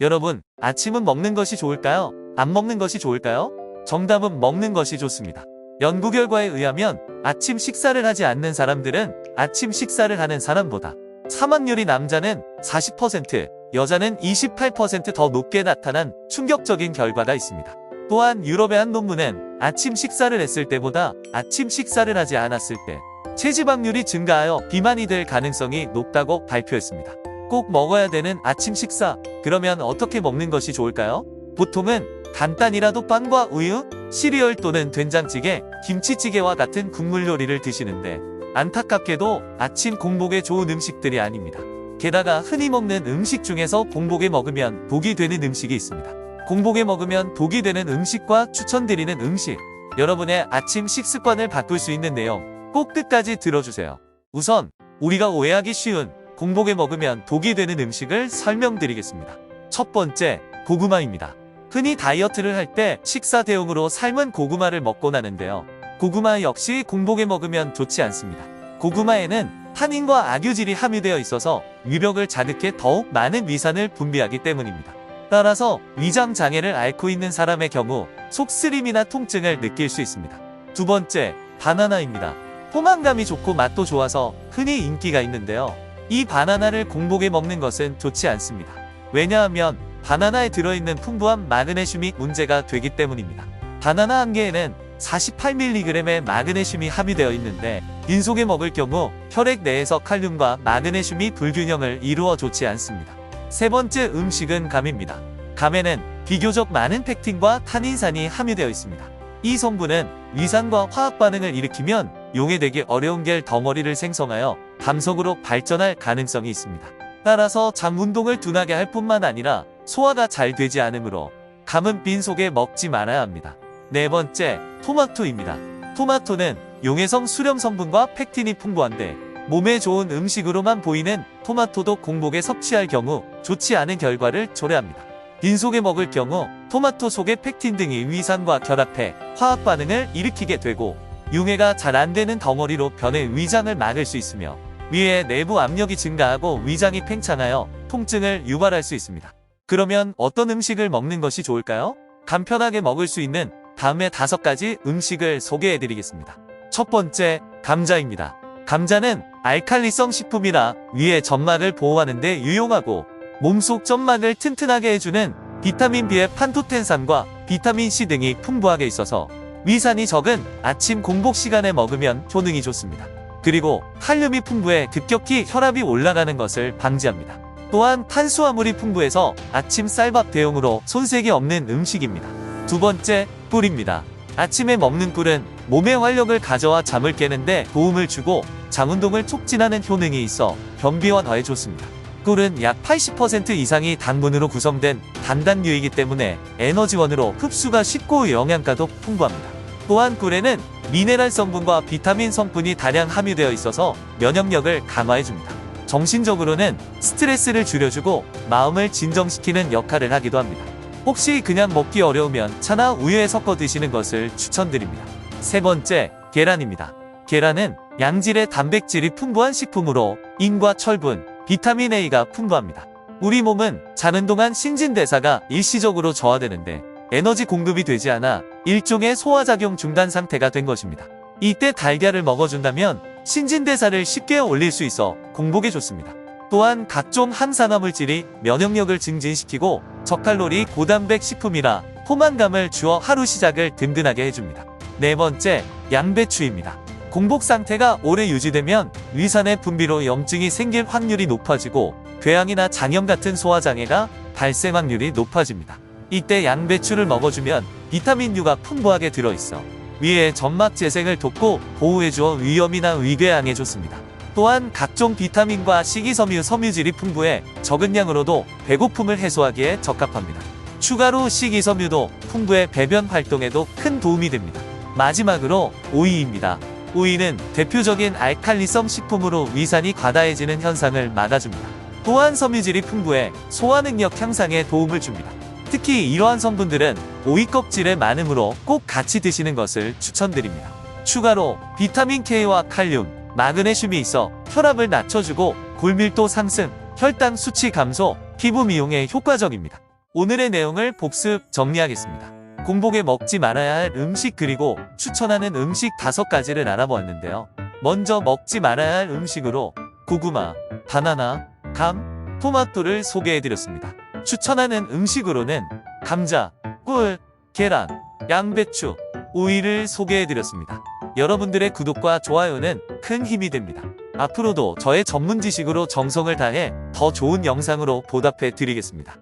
여러분, 아침은 먹는 것이 좋을까요? 안 먹는 것이 좋을까요? 정답은 먹는 것이 좋습니다. 연구 결과에 의하면 아침 식사를 하지 않는 사람들은 아침 식사를 하는 사람보다 사망률이 남자는 40%, 여자는 28%더 높게 나타난 충격적인 결과가 있습니다. 또한 유럽의 한 논문은 아침 식사를 했을 때보다 아침 식사를 하지 않았을 때 체지방률이 증가하여 비만이 될 가능성이 높다고 발표했습니다. 꼭 먹어야 되는 아침 식사. 그러면 어떻게 먹는 것이 좋을까요? 보통은 간단히라도 빵과 우유, 시리얼 또는 된장찌개, 김치찌개와 같은 국물 요리를 드시는데 안타깝게도 아침 공복에 좋은 음식들이 아닙니다. 게다가 흔히 먹는 음식 중에서 공복에 먹으면 독이 되는 음식이 있습니다. 공복에 먹으면 독이 되는 음식과 추천드리는 음식. 여러분의 아침 식습관을 바꿀 수 있는 내용 꼭 끝까지 들어주세요. 우선 우리가 오해하기 쉬운 공복에 먹으면 독이 되는 음식을 설명드리겠습니다. 첫 번째, 고구마입니다. 흔히 다이어트를 할 때 식사 대용으로 삶은 고구마를 먹곤 하는데요. 고구마 역시 공복에 먹으면 좋지 않습니다. 고구마에는 탄닌과 악유질이 함유되어 있어서 위벽을 자극해 더욱 많은 위산을 분비하기 때문입니다. 따라서 위장 장애를 앓고 있는 사람의 경우 속쓰림이나 통증을 느낄 수 있습니다. 두 번째, 바나나입니다. 포만감이 좋고 맛도 좋아서 흔히 인기가 있는데요. 이 바나나를 공복에 먹는 것은 좋지 않습니다. 왜냐하면 바나나에 들어있는 풍부한 마그네슘이 문제가 되기 때문입니다. 바나나 한 개에는 48mg의 마그네슘이 함유되어 있는데 빈속에 먹을 경우 혈액 내에서 칼륨과 마그네슘이 불균형을 이루어 좋지 않습니다. 세 번째 음식은 감입니다. 감에는 비교적 많은 펙틴과 타닌산이 함유되어 있습니다. 이 성분은 위산과 화학 반응을 일으키면 용해되기 어려운 겔 덩어리를 생성하여 감속으로 발전할 가능성이 있습니다. 따라서 장 운동을 둔하게 할 뿐만 아니라 소화가 잘 되지 않으므로 감은 빈속에 먹지 말아야 합니다. 네 번째, 토마토입니다. 토마토는 용해성 수렴 성분과 펙틴이 풍부한데 몸에 좋은 음식으로만 보이는 토마토도 공복에 섭취할 경우 좋지 않은 결과를 초래합니다. 빈속에 먹을 경우 토마토 속의 펙틴 등이 위산과 결합해 화학 반응을 일으키게 되고 융해가 잘 안 되는 덩어리로 변해 위장을 막을 수 있으며 위에 내부 압력이 증가하고 위장이 팽창하여 통증을 유발할 수 있습니다. 그러면 어떤 음식을 먹는 것이 좋을까요? 간편하게 먹을 수 있는 다음의 다섯 가지 음식을 소개해 드리겠습니다. 첫 번째, 감자입니다. 감자는 알칼리성 식품이라 위의 점막을 보호하는 데 유용하고 몸속 점막을 튼튼하게 해주는 비타민 B의 판토텐산과 비타민 C 등이 풍부하게 있어서 위산이 적은 아침 공복 시간에 먹으면 효능이 좋습니다. 그리고 칼륨이 풍부해 급격히 혈압이 올라가는 것을 방지합니다. 또한 탄수화물이 풍부해서 아침 쌀밥 대용으로 손색이 없는 음식입니다. 두 번째, 꿀입니다. 아침에 먹는 꿀은 몸의 활력을 가져와 잠을 깨는데 도움을 주고 장운동을 촉진하는 효능이 있어 변비와 더해 좋습니다. 꿀은 약 80% 이상이 당분으로 구성된 단단류이기 때문에 에너지원으로 흡수가 쉽고 영양가도 풍부합니다. 또한 꿀에는 미네랄 성분과 비타민 성분이 다량 함유되어 있어서 면역력을 강화해줍니다. 정신적으로는 스트레스를 줄여주고 마음을 진정시키는 역할을 하기도 합니다. 혹시 그냥 먹기 어려우면 차나 우유에 섞어 드시는 것을 추천드립니다. 세 번째, 계란입니다. 계란은 양질의 단백질이 풍부한 식품으로 인과 철분, 비타민 A가 풍부합니다. 우리 몸은 자는 동안 신진대사가 일시적으로 저하되는데 에너지 공급이 되지 않아 일종의 소화작용 중단 상태가 된 것입니다. 이때 달걀을 먹어준다면 신진대사를 쉽게 올릴 수 있어 공복에 좋습니다. 또한 각종 항산화물질이 면역력을 증진시키고 저칼로리 고단백 식품이라 포만감을 주어 하루 시작을 든든하게 해줍니다. 네 번째, 양배추입니다. 공복 상태가 오래 유지되면 위산의 분비로 염증이 생길 확률이 높아지고 궤양이나 장염 같은 소화장애가 발생 확률이 높아집니다. 이때 양배추를 먹어주면 비타민 U가 풍부하게 들어있어 위의 점막 재생을 돕고 보호해주어 위염이나 위궤양에 좋습니다. 또한 각종 비타민과 식이섬유 섬유질이 풍부해 적은 양으로도 배고픔을 해소하기에 적합합니다. 추가로 식이섬유도 풍부해 배변 활동에도 큰 도움이 됩니다. 마지막으로 오이입니다. 오이는 대표적인 알칼리성 식품으로 위산이 과다해지는 현상을 막아줍니다. 또한 섬유질이 풍부해 소화 능력 향상에 도움을 줍니다. 특히 이러한 성분들은 오이 껍질에 많으므로 꼭 같이 드시는 것을 추천드립니다. 추가로 비타민 K와 칼륨, 마그네슘이 있어 혈압을 낮춰주고 골밀도 상승, 혈당 수치 감소, 피부 미용에 효과적입니다. 오늘의 내용을 복습 정리하겠습니다. 공복에 먹지 말아야 할 음식 그리고 추천하는 음식 다섯 가지를 알아보았는데요. 먼저 먹지 말아야 할 음식으로 고구마, 바나나, 감, 토마토를 소개해드렸습니다. 추천하는 음식으로는 감자, 꿀, 계란, 양배추, 오이를 소개해드렸습니다. 여러분들의 구독과 좋아요는 큰 힘이 됩니다. 앞으로도 저의 전문 지식으로 정성을 다해 더 좋은 영상으로 보답해 드리겠습니다.